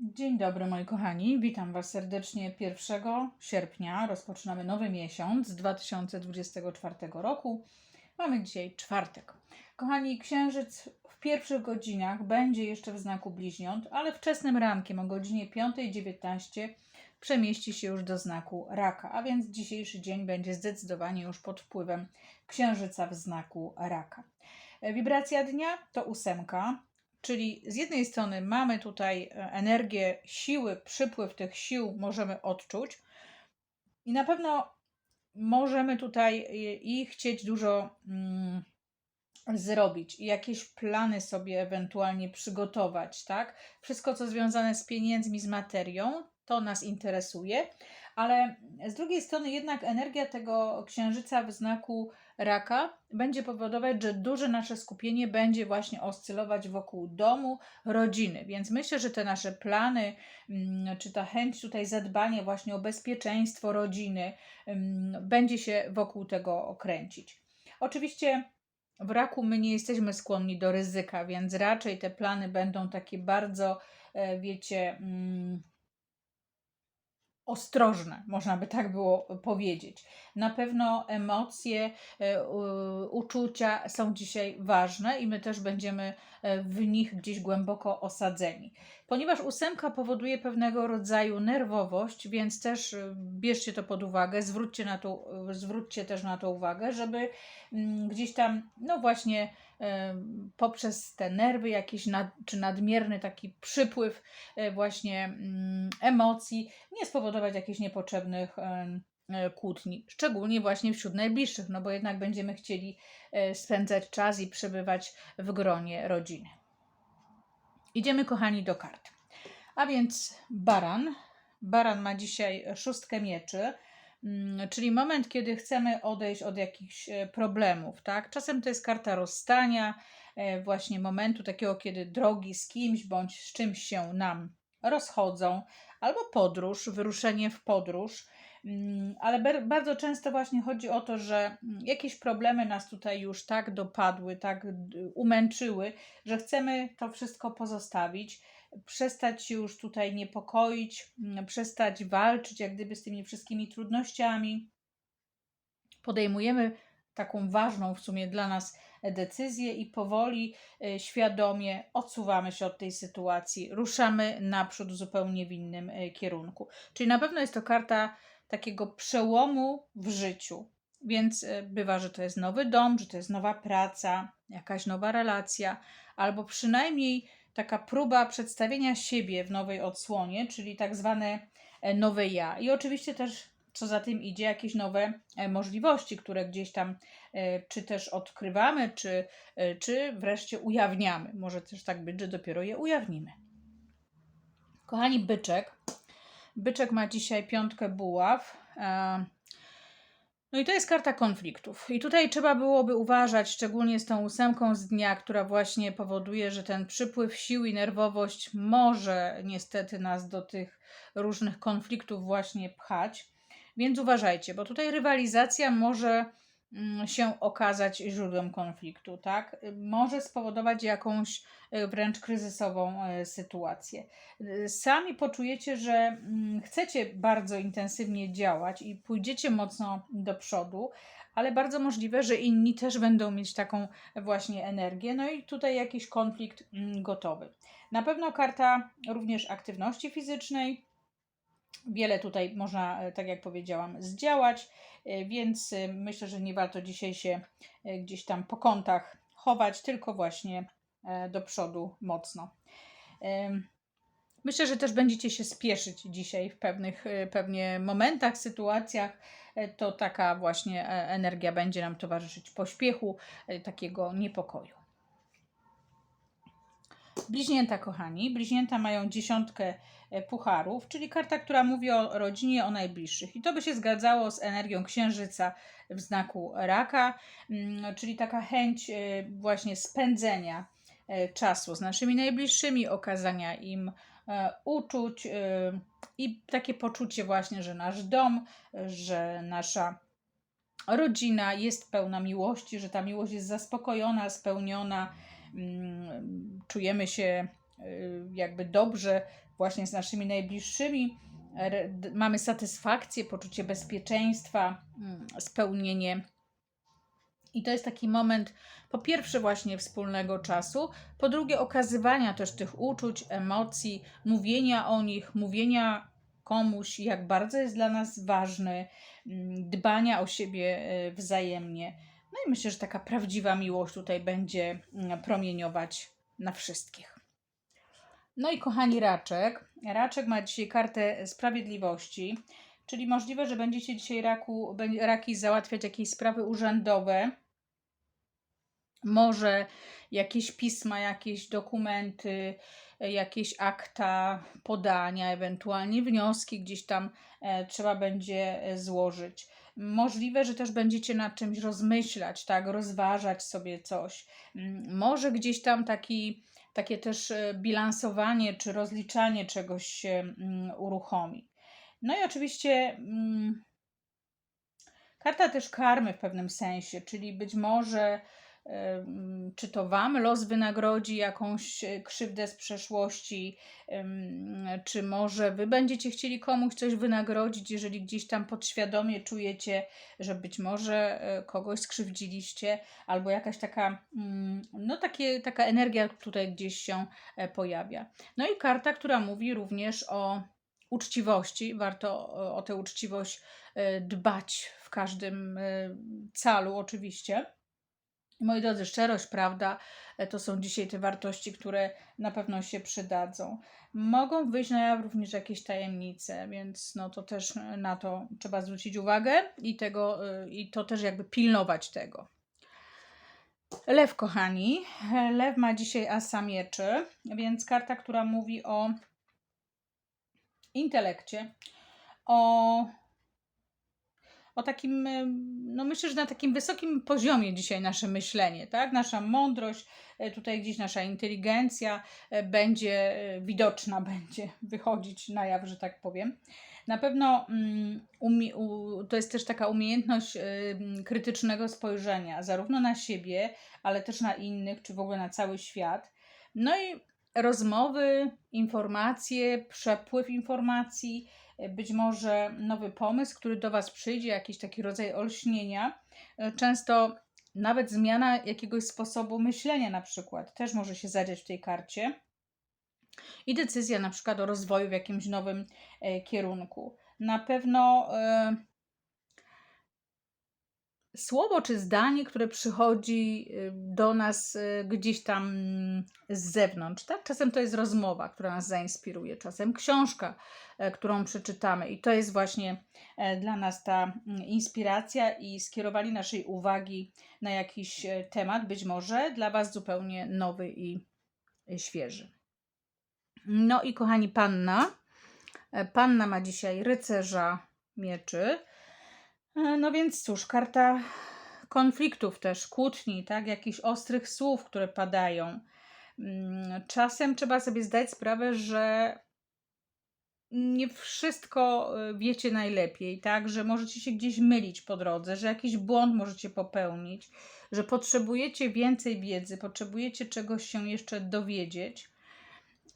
Dzień dobry moi kochani, witam Was serdecznie 1 sierpnia. Rozpoczynamy nowy miesiąc 2024 roku. Mamy dzisiaj czwartek. Kochani, księżyc w pierwszych godzinach będzie jeszcze w znaku bliźniąt, ale wczesnym rankiem o godzinie 5.19 przemieści się już do znaku raka, a więc dzisiejszy dzień będzie zdecydowanie już pod wpływem księżyca w znaku raka. Wibracja dnia to ósemka, Czyli z jednej strony mamy tutaj e, energię siły, przypływ tych sił możemy odczuć i na pewno możemy tutaj i i chcieć dużo mm, zrobić i jakieś plany sobie ewentualnie przygotować, tak? Wszystko, co związane z pieniędzmi, z materią, to nas interesuje, ale z drugiej strony jednak energia tego księżyca w znaku raka będzie powodować, że duże nasze skupienie będzie właśnie oscylować wokół domu, rodziny. Więc myślę, że te nasze plany, mm, czy ta chęć tutaj zadbania właśnie o bezpieczeństwo rodziny, mm, będzie się wokół tego okręcić. Oczywiście w raku my nie jesteśmy skłonni do ryzyka, więc raczej te plany będą takie bardzo, e, wiecie, mm, ostrożne, można by tak było powiedzieć. Na pewno emocje, e, uczucia są dzisiaj ważne i my też będziemy e, w nich gdzieś głęboko osadzeni. Ponieważ ósemka powoduje pewnego rodzaju nerwowość, więc też e, bierzcie to pod uwagę, zwróćcie, na to, zwróćcie też na to uwagę, żeby mm, gdzieś tam, no właśnie, poprzez te nerwy jakiś nad, czy nadmierny taki przypływ e, właśnie mm, emocji nie spowodować jakichś niepotrzebnych e, kłótni, szczególnie właśnie wśród najbliższych, no bo jednak będziemy chcieli e, spędzać czas i przebywać w gronie rodziny. Idziemy, kochani, do kart. A więc baran. Baran ma dzisiaj szóstkę mieczy, czyli moment, kiedy chcemy odejść od jakichś e, problemów, tak? Czasem to jest karta rozstania, e, właśnie momentu takiego, kiedy drogi z kimś bądź z czymś się nam rozchodzą, albo podróż, wyruszenie w podróż. Mm, Ale bardzo często właśnie chodzi o to, że mm, jakieś problemy nas tutaj już tak dopadły, tak umęczyły, że chcemy to wszystko pozostawić, przestać się już tutaj niepokoić, mm, przestać walczyć jak gdyby z tymi wszystkimi trudnościami. Podejmujemy taką ważną w sumie dla nas decyzję i powoli, e, świadomie odsuwamy się od tej sytuacji, ruszamy naprzód zupełnie w innym e, kierunku. Czyli na pewno jest to karta takiego przełomu w życiu. Więc e, bywa, że to jest nowy dom, że to jest nowa praca, jakaś nowa relacja, albo przynajmniej taka próba przedstawienia siebie w nowej odsłonie, czyli tak zwane e, nowe ja. I oczywiście też, co za tym idzie, jakieś nowe e, możliwości, które gdzieś tam e, czy też odkrywamy, czy, czy wreszcie ujawniamy. Może też tak być, że dopiero je ujawnimy. Kochani, byczek. Byczek ma dzisiaj piątkę buław. No i to jest karta konfliktów. I tutaj trzeba byłoby uważać, szczególnie z tą ósemką z dnia, która właśnie powoduje, że ten przypływ sił i nerwowość może niestety nas do tych różnych konfliktów właśnie pchać. Więc uważajcie, bo tutaj rywalizacja może się okazać źródłem konfliktu, tak? Może spowodować jakąś y, wręcz kryzysową y, sytuację. Y, Sami poczujecie, że mm, chcecie bardzo intensywnie działać i pójdziecie mocno do przodu, ale bardzo możliwe, że inni też będą mieć taką właśnie energię, no i tutaj jakiś konflikt mm, gotowy. Na pewno karta również aktywności fizycznej, Wiele tutaj można, e, tak jak powiedziałam, zdziałać, e, więc e, myślę, że nie warto dzisiaj się gdzieś tam po kątach chować, tylko właśnie do przodu mocno. Myślę, że też będziecie się spieszyć dzisiaj w pewnych pewnie momentach, sytuacjach. To taka właśnie energia będzie nam towarzyszyć pośpiechu, takiego niepokoju. Bliźnięta, kochani. Bliźnięta mają dziesiątkę e, pucharów, czyli karta, która mówi o rodzinie, o najbliższych. I to by się zgadzało z energią księżyca w znaku raka, mm, czyli taka chęć e, właśnie spędzenia e, czasu z naszymi najbliższymi, okazania im uczuć i takie poczucie właśnie, że nasz dom, że nasza rodzina jest pełna miłości, że ta miłość jest zaspokojona, spełniona, czujemy się y, jakby dobrze właśnie z naszymi najbliższymi. Mamy satysfakcję, poczucie bezpieczeństwa, mm, spełnienie. I to jest taki moment, po pierwsze, właśnie wspólnego czasu, po drugie, okazywania też tych uczuć, emocji, mówienia o nich, mówienia komuś, jak bardzo jest dla nas ważny, mm, dbania o siebie e, wzajemnie. No i myślę, że taka prawdziwa miłość tutaj będzie mm, promieniować na wszystkich. No i kochani Raczek. Raczek ma dzisiaj kartę sprawiedliwości, czyli możliwe, że będziecie dzisiaj raku, raki załatwiać jakieś sprawy urzędowe, może jakieś pisma, jakieś dokumenty, jakieś akta, podania, ewentualnie wnioski gdzieś tam e, trzeba będzie e, złożyć. Możliwe, że też będziecie nad czymś rozmyślać, tak, rozważać sobie coś. Mm, Może gdzieś tam taki, takie też e, bilansowanie czy rozliczanie czegoś się mm, uruchomi. No i oczywiście mm, karta też karmy w pewnym sensie, czyli być może czy to Wam los wynagrodzi jakąś e, krzywdę z przeszłości, czy może Wy będziecie chcieli komuś coś wynagrodzić, jeżeli gdzieś tam podświadomie czujecie, że być może e, kogoś skrzywdziliście, albo jakaś taka, mm, no takie, taka energia tutaj gdzieś się e, pojawia. No i karta, która mówi również o uczciwości. Warto o, o tę uczciwość dbać w każdym calu, oczywiście. Moi drodzy, szczerość, prawda, e, to są dzisiaj te wartości, które na pewno się przydadzą. Mogą wyjść na jaw również jakieś tajemnice, więc no to też e, na to trzeba zwrócić uwagę i, tego, e, i to też jakby pilnować tego. Lew, kochani. Lew ma dzisiaj asa mieczy, więc karta, która mówi o intelekcie, o, o takim, em, no myślę, że na takim wysokim poziomie dzisiaj nasze myślenie, tak? Nasza mądrość, e, tutaj gdzieś nasza inteligencja e, będzie e, widoczna, będzie wychodzić na jaw, że tak powiem. Na pewno mm, to jest też taka umiejętność krytycznego spojrzenia, zarówno na siebie, ale też na innych, czy w ogóle na cały świat. No i rozmowy, informacje, przepływ informacji, być może nowy pomysł, który do Was przyjdzie, jakiś taki rodzaj olśnienia. E, Często nawet zmiana jakiegoś sposobu myślenia, na przykład, też może się zadziać w tej karcie. I decyzja na przykład o rozwoju w jakimś nowym e, kierunku. Na pewno e, słowo czy zdanie, które przychodzi y, do nas y, gdzieś tam z zewnątrz, tak? Czasem to jest rozmowa, która nas zainspiruje, czasem książka, e, którą przeczytamy i to jest właśnie e, dla nas ta mm, inspiracja i skierowanie naszej uwagi na jakiś e, temat, być może dla Was zupełnie nowy i świeży. No i kochani, panna. Panna ma dzisiaj rycerza mieczy. E, No więc cóż, karta konfliktów też, kłótni, tak, jakichś ostrych słów, które padają. Mm, Czasem trzeba sobie zdać sprawę, że nie wszystko e, wiecie najlepiej, tak, że możecie się gdzieś mylić po drodze, że jakiś błąd możecie popełnić, że potrzebujecie więcej wiedzy, potrzebujecie czegoś się jeszcze dowiedzieć.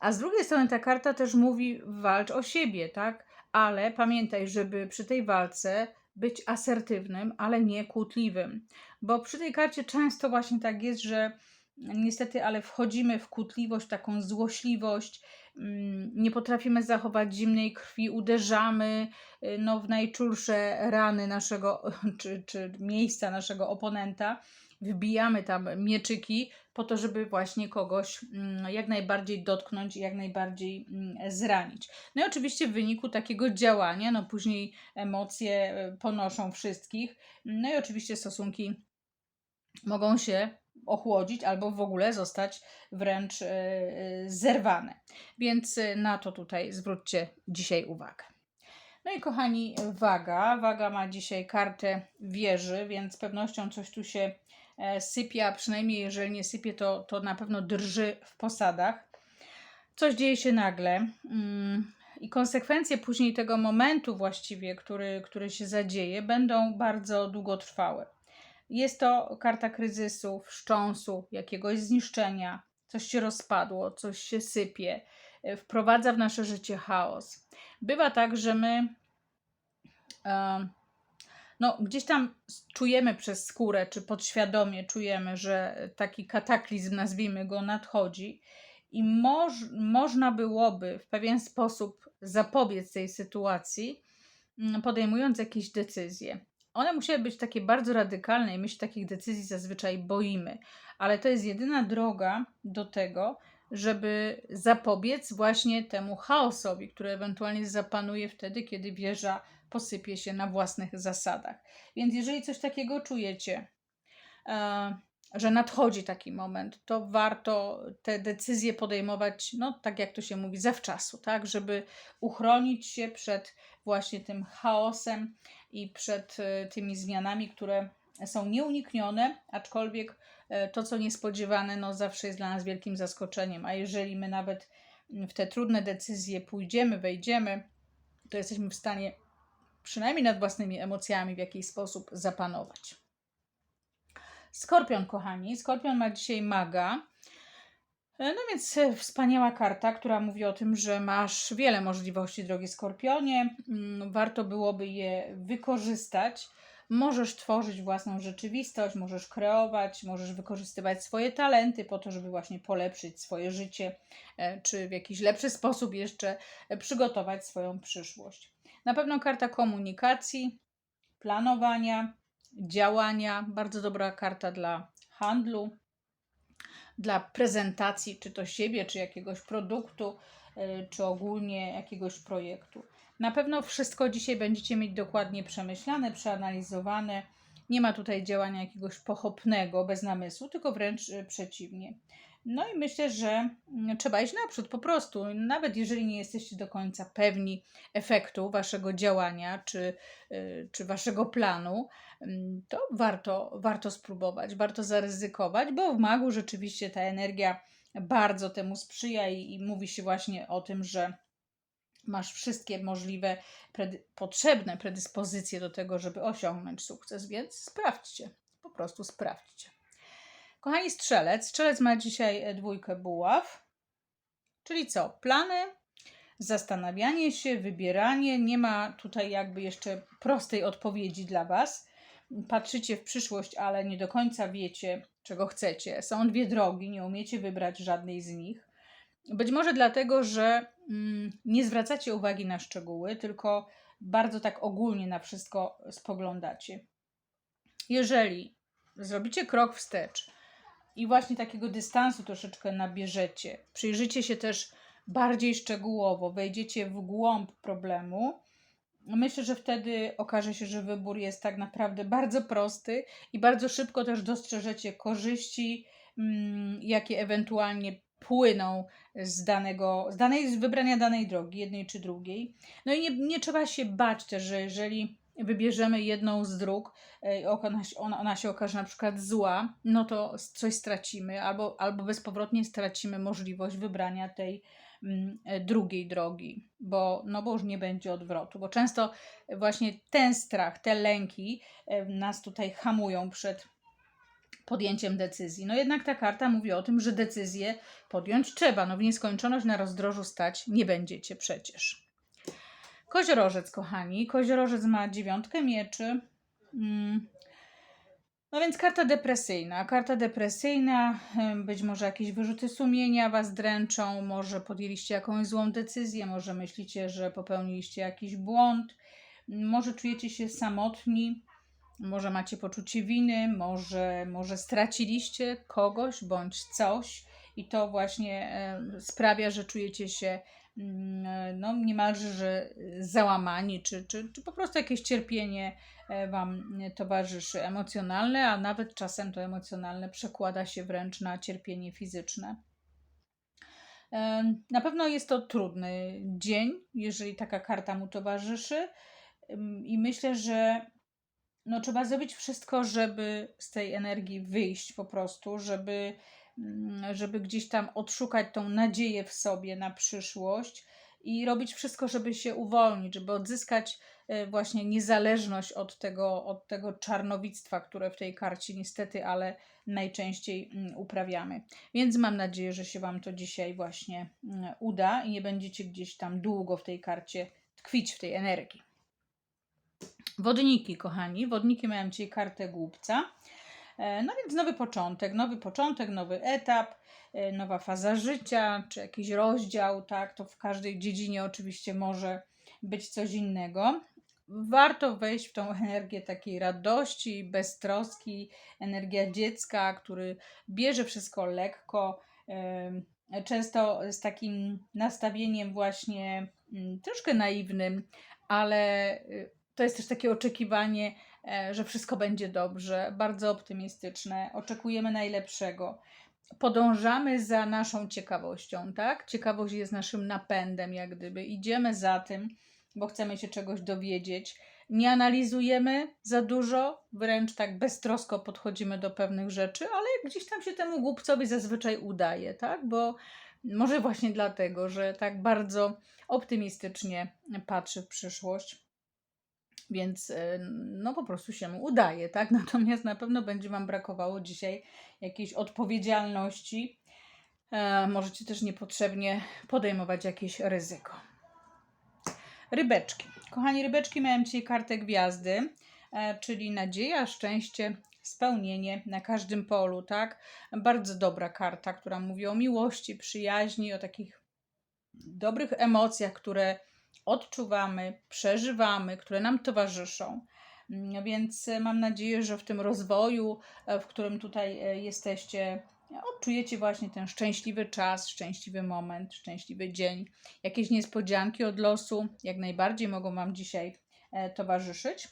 A z drugiej strony ta karta też mówi walcz o siebie, tak? Ale pamiętaj, żeby przy tej walce być asertywnym, ale nie kłótliwym. Bo przy tej karcie często właśnie tak jest, że niestety, ale wchodzimy w kłótliwość, taką złośliwość, mm, nie potrafimy zachować zimnej krwi, uderzamy y, no, w najczulsze rany naszego, czy, czy miejsca naszego oponenta, wbijamy tam mieczyki po to, żeby właśnie kogoś mm, jak najbardziej dotknąć jak najbardziej mm, zranić. No i oczywiście w wyniku takiego działania, no później emocje y, ponoszą wszystkich, no i oczywiście stosunki mogą się ochłodzić albo w ogóle zostać wręcz y, y, zerwane. Więc na to tutaj zwróćcie dzisiaj uwagę. No i kochani, waga. Waga ma dzisiaj kartę wieży, więc z pewnością coś tu się e, sypie, a przynajmniej jeżeli nie sypie, to, to na pewno drży w posadach. Coś dzieje się nagle. Mm, I konsekwencje później tego momentu właściwie, który, który się zadzieje, będą bardzo długotrwałe. Jest to karta kryzysu, wstrząsu, jakiegoś zniszczenia, coś się rozpadło, coś się sypie, e, wprowadza w nasze życie chaos. Bywa tak, że my e, no, gdzieś tam czujemy przez skórę, czy podświadomie czujemy, że taki kataklizm, nazwijmy go, nadchodzi i moż, można byłoby w pewien sposób zapobiec tej sytuacji, mm, podejmując jakieś decyzje. One musiały być takie bardzo radykalne i my się takich decyzji zazwyczaj boimy, ale to jest jedyna droga do tego, żeby zapobiec właśnie temu chaosowi, który ewentualnie zapanuje wtedy, kiedy wieża posypie się na własnych zasadach. Więc jeżeli coś takiego czujecie, e, że nadchodzi taki moment, to warto te decyzje podejmować, no tak jak to się mówi, zawczasu, tak, żeby uchronić się przed właśnie tym chaosem i przed e, tymi zmianami, które są nieuniknione, aczkolwiek e, to, co niespodziewane, no zawsze jest dla nas wielkim zaskoczeniem. A jeżeli my nawet w te trudne decyzje pójdziemy, wejdziemy, to jesteśmy w stanie przynajmniej nad własnymi emocjami w jakiś sposób zapanować. Skorpion, kochani. Skorpion ma dzisiaj maga. No więc e, wspaniała karta, która mówi o tym, że masz wiele możliwości, drogi Skorpionie. Mm, warto byłoby je wykorzystać. Możesz tworzyć własną rzeczywistość, możesz kreować, możesz wykorzystywać swoje talenty po to, żeby właśnie polepszyć swoje życie, e, czy w jakiś lepszy sposób jeszcze e, przygotować swoją przyszłość. Na pewno karta komunikacji, planowania, działania, bardzo dobra karta dla handlu, dla prezentacji, czy to siebie, czy jakiegoś produktu, y, czy ogólnie jakiegoś projektu. Na pewno wszystko dzisiaj będziecie mieć dokładnie przemyślane, przeanalizowane. Nie ma tutaj działania jakiegoś pochopnego, bez namysłu, tylko wręcz y, przeciwnie. No i myślę, że mm, trzeba iść naprzód po prostu. Nawet jeżeli nie jesteście do końca pewni efektu waszego działania czy, y, czy waszego planu, mm, to warto, warto spróbować, warto zaryzykować, bo w magu rzeczywiście ta energia bardzo temu sprzyja i, i mówi się właśnie o tym, że masz wszystkie możliwe, predy potrzebne predyspozycje do tego, żeby osiągnąć sukces, więc sprawdźcie, po prostu sprawdźcie. Kochani strzelec, strzelec ma dzisiaj e, dwójkę buław, czyli co? Plany, zastanawianie się, wybieranie. Nie ma tutaj jakby jeszcze prostej odpowiedzi dla Was. Patrzycie w przyszłość, ale nie do końca wiecie, czego chcecie. Są dwie drogi, nie umiecie wybrać żadnej z nich. Być może dlatego, że mm, nie zwracacie uwagi na szczegóły, tylko bardzo tak ogólnie na wszystko spoglądacie. Jeżeli zrobicie krok wstecz, i właśnie takiego dystansu troszeczkę nabierzecie. Przyjrzycie się też bardziej szczegółowo, wejdziecie w głąb problemu. Myślę, że wtedy okaże się, że wybór jest tak naprawdę bardzo prosty i bardzo szybko też dostrzeżecie korzyści, mm, jakie ewentualnie płyną z, danego, z, danej, z wybrania danej drogi, jednej czy drugiej. No i nie, nie trzeba się bać też, że jeżeli wybierzemy jedną z dróg, e, ona, ona, się okaże na przykład zła, no to coś stracimy, albo, albo bezpowrotnie stracimy możliwość wybrania tej mm, e, drugiej drogi, bo, no bo już nie będzie odwrotu, bo często właśnie ten strach, te lęki e, nas tutaj hamują przed podjęciem decyzji. No jednak ta karta mówi o tym, że decyzję podjąć trzeba. No w nieskończoność na rozdrożu stać nie będziecie przecież. Koziorożec, kochani. Koziorożec ma dziewiątkę mieczy. Mm. No więc karta depresyjna. Karta depresyjna, być może jakieś wyrzuty sumienia was dręczą, może podjęliście jakąś złą decyzję, może myślicie, że popełniliście jakiś błąd, może czujecie się samotni, może macie poczucie winy, może, może straciliście kogoś bądź coś i to właśnie sprawia, że czujecie się no niemalże, że załamani, czy, czy, czy po prostu jakieś cierpienie e, Wam towarzyszy emocjonalne, a nawet czasem to emocjonalne przekłada się wręcz na cierpienie fizyczne. Na pewno jest to trudny dzień, jeżeli taka karta mu towarzyszy, i myślę, że no, trzeba zrobić wszystko, żeby z tej energii wyjść po prostu, żeby Mm, żeby gdzieś tam odszukać tą nadzieję w sobie na przyszłość i robić wszystko, żeby się uwolnić, żeby odzyskać e, właśnie niezależność od tego, od tego czarnowictwa, które w tej karcie niestety, ale najczęściej mm, uprawiamy. Więc mam nadzieję, że się Wam to dzisiaj właśnie mm, uda i nie będziecie gdzieś tam długo w tej karcie tkwić w tej energii. Wodniki, kochani. Wodniki mają dzisiaj kartę głupca. E, No więc nowy początek, nowy początek, nowy etap, e, nowa faza życia, czy jakiś rozdział, tak? To w każdej dziedzinie oczywiście może być coś innego. Warto wejść w tą energię takiej radości, beztroski, energia dziecka, który bierze wszystko lekko, em, często z takim nastawieniem właśnie mm, troszkę naiwnym, ale y, to jest też takie oczekiwanie, e, że wszystko będzie dobrze, bardzo optymistyczne, oczekujemy najlepszego. Podążamy za naszą ciekawością, tak? Ciekawość jest naszym napędem, jak gdyby. Idziemy za tym, bo chcemy się czegoś dowiedzieć. Nie analizujemy za dużo, wręcz tak beztrosko podchodzimy do pewnych rzeczy, ale gdzieś tam się temu głupcowi zazwyczaj udaje, tak? Bo może właśnie dlatego, że tak bardzo optymistycznie patrzy w przyszłość więc e, no po prostu się udaje, tak? Natomiast na pewno będzie Wam brakowało dzisiaj jakiejś odpowiedzialności. E, możecie też niepotrzebnie podejmować jakieś ryzyko. Rybeczki. Kochani, rybeczki miałem dzisiaj kartę gwiazdy, e, czyli nadzieja, szczęście, spełnienie na każdym polu, tak? Bardzo dobra karta, która mówi o miłości, przyjaźni, o takich dobrych emocjach, które odczuwamy, przeżywamy, które nam towarzyszą. Mm, Więc e, mam nadzieję, że w tym rozwoju, e, w którym tutaj e, jesteście, odczujecie właśnie ten szczęśliwy czas, szczęśliwy moment, szczęśliwy dzień. Jakieś niespodzianki od losu jak najbardziej mogą Wam dzisiaj towarzyszyć.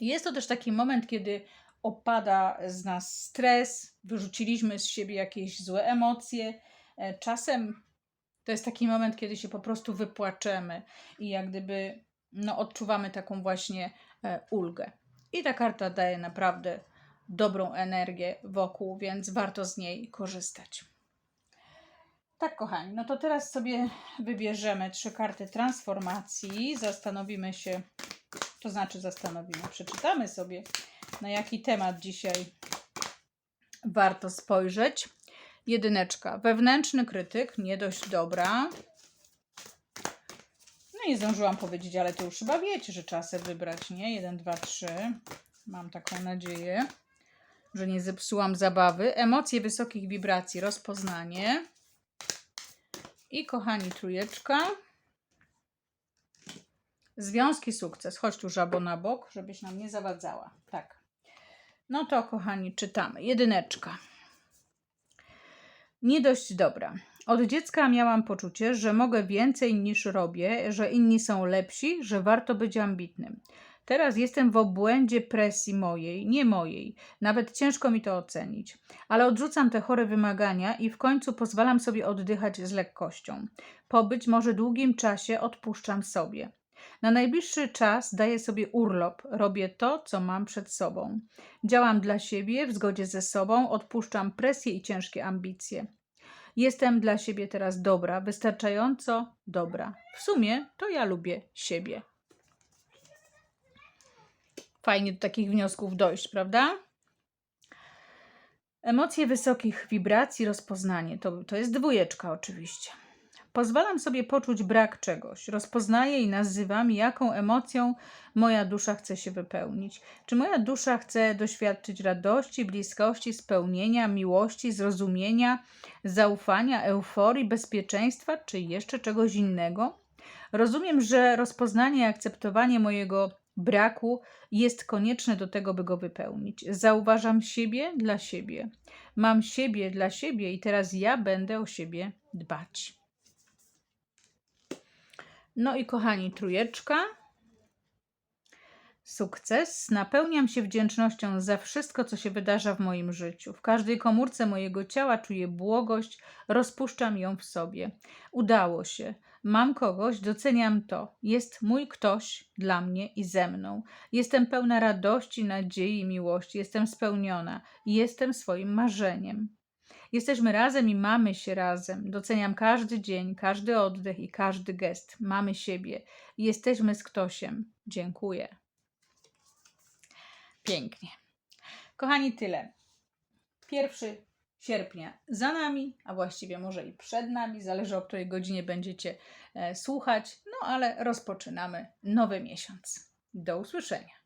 Jest to też taki moment, kiedy opada z nas stres, wyrzuciliśmy z siebie jakieś złe emocje. Czasem to jest taki moment, kiedy się po prostu wypłaczemy i jak gdyby no, odczuwamy taką właśnie e, ulgę. I ta karta daje naprawdę dobrą energię wokół, więc warto z niej korzystać. Tak, kochani, no to teraz sobie wybierzemy trzy karty transformacji. Zastanowimy się, to znaczy zastanowimy, przeczytamy sobie, na jaki temat dzisiaj warto spojrzeć. Jedyneczka. Wewnętrzny krytyk, nie dość dobra. No nie zdążyłam powiedzieć, ale to już chyba wiecie, że sobie wybrać, nie? Jeden, dwa, trzy. Mam taką nadzieję, że nie zepsułam zabawy. Emocje wysokich wibracji, rozpoznanie. I kochani, trójeczka. Związki, sukces. Chodź tu żabo na bok, żebyś nam nie zawadzała. Tak. No to kochani, czytamy. Jedyneczka nie dość dobra. Od dziecka miałam poczucie, że mogę więcej niż robię, że inni są lepsi, że warto być ambitnym. Teraz jestem w obłędzie presji mojej, nie mojej. Nawet ciężko mi to ocenić. Ale odrzucam te chore wymagania i w końcu pozwalam sobie oddychać z lekkością. Po być może długim czasie odpuszczam sobie. Na najbliższy czas daję sobie urlop, robię to, co mam przed sobą. Działam dla siebie, w zgodzie ze sobą, odpuszczam presję i ciężkie ambicje. Jestem dla siebie teraz dobra, wystarczająco dobra. W sumie to ja lubię siebie. Fajnie do takich wniosków dojść, prawda? Emocje wysokich wibracji, rozpoznanie. To, to jest dwójeczka, oczywiście. Pozwalam sobie poczuć brak czegoś. Rozpoznaję i nazywam, jaką emocją moja dusza chce się wypełnić. Czy moja dusza chce doświadczyć radości, bliskości, spełnienia, miłości, zrozumienia, zaufania, euforii, bezpieczeństwa, czy jeszcze czegoś innego? Rozumiem, że rozpoznanie i akceptowanie mojego braku jest konieczne do tego, by go wypełnić. Zauważam siebie dla siebie. Mam siebie dla siebie i teraz ja będę o siebie dbać. No i kochani, trójeczka. Sukces. Napełniam się wdzięcznością za wszystko, co się wydarza w moim życiu. W każdej komórce mojego ciała czuję błogość, rozpuszczam ją w sobie. Udało się. Mam kogoś, doceniam to. Jest mój ktoś dla mnie i ze mną. Jestem pełna radości, nadziei i miłości. Jestem spełniona. Jestem swoim marzeniem. Jesteśmy razem i mamy się razem. Doceniam każdy dzień, każdy oddech i każdy gest. Mamy siebie. Jesteśmy z ktośem. Dziękuję. Pięknie. Kochani, tyle. Pierwszy sierpnia za nami, a właściwie może i przed nami, zależy o której godzinie będziecie e, słuchać. No ale rozpoczynamy nowy miesiąc. Do usłyszenia.